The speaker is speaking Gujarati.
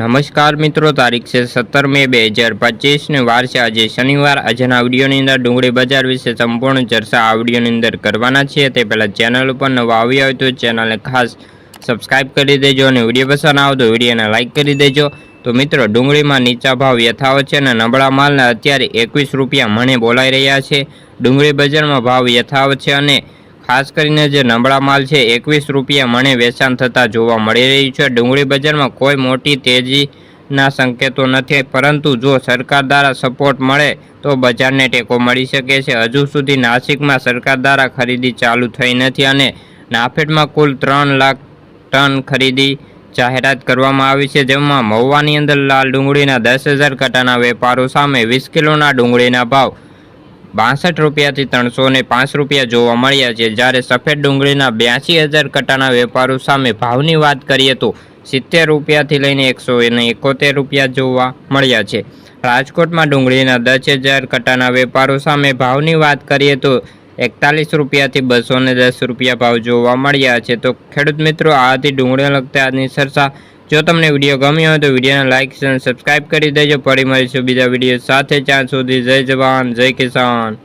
નમસ્કાર મિત્રો, તારીખ છે સત્તર મે બે હજાર પચીસને વાર છે. આજે શનિવાર, આજના આવડીઓની અંદર ડુંગળી બજાર વિશે સંપૂર્ણ ચર્ચા આવડીઓની અંદર કરવાના છીએ. તે પહેલાં ચેનલ ઉપર નવા આવ્યા હોય તો ચેનલને ખાસ સબસ્ક્રાઈબ કરી દેજો અને વીડિયો પસંદ આવે તો વિડીયોને લાઇક કરી દેજો. તો મિત્રો, ડુંગળીમાં નીચા ભાવ યથાવત છે અને નબળા માલના અત્યારે એકવીસ રૂપિયા મણે બોલાઈ રહ્યા છે. ડુંગળી બજારમાં ભાવ યથાવત છે અને ખાસ કરીને જે નબળા માલ છે, એકવીસ રૂપિયા મણે વેચાણ થતાં જોવા મળી રહ્યું છે. ડુંગળી બજારમાં કોઈ મોટી તેજીના સંકેતો નથી, પરંતુ જો સરકાર દ્વારા સપોર્ટ મળે તો બજારને ટેકો મળી શકે છે. હજુ સુધી નાસિકમાં સરકાર દ્વારા ખરીદી ચાલુ થઈ નથી અને નાફેડમાં કુલ ત્રણ લાખ ટન ખરીદી જાહેરાત કરવામાં આવી છે, જેમાં મહુવાની અંદર લાલ ડુંગળીના દસ હજાર કટાના વેપારો સામે વીસ કિલોના ડુંગળીના ભાવ બાસઠ રૂપિયાથી ત્રણસો ને પાંચ રૂપિયા જોવા મળ્યા છે. જ્યારે સફેદ ડુંગળીના બ્યાસી હજાર કટાના વેપારો સામે ભાવની વાત કરીએ તો સિત્તેર રૂપિયાથી લઈને એકસો અને એકોતેર રૂપિયા જોવા મળ્યા છે. રાજકોટમાં ડુંગળીના દસ હજાર કટાના વેપારો સામે ભાવની વાત કરીએ તો એકતાલીસ રૂપિયાથી બસો ને દસ રૂપિયા ભાવ જોવા મળ્યા છે. તો ખેડૂત મિત્રો, આથી ડુંગળી લગતા આજની ચર્ચા જો તમને વીડિયો ગમ્યો હોય તો વિડીયોને લાઇક અને સબસ્ક્રાઇબ કરી દેજો. ફરી મળીશું બીજા વીડિયો સાથે. ત્યાં સુધી જય જવાન, જય કિસાન.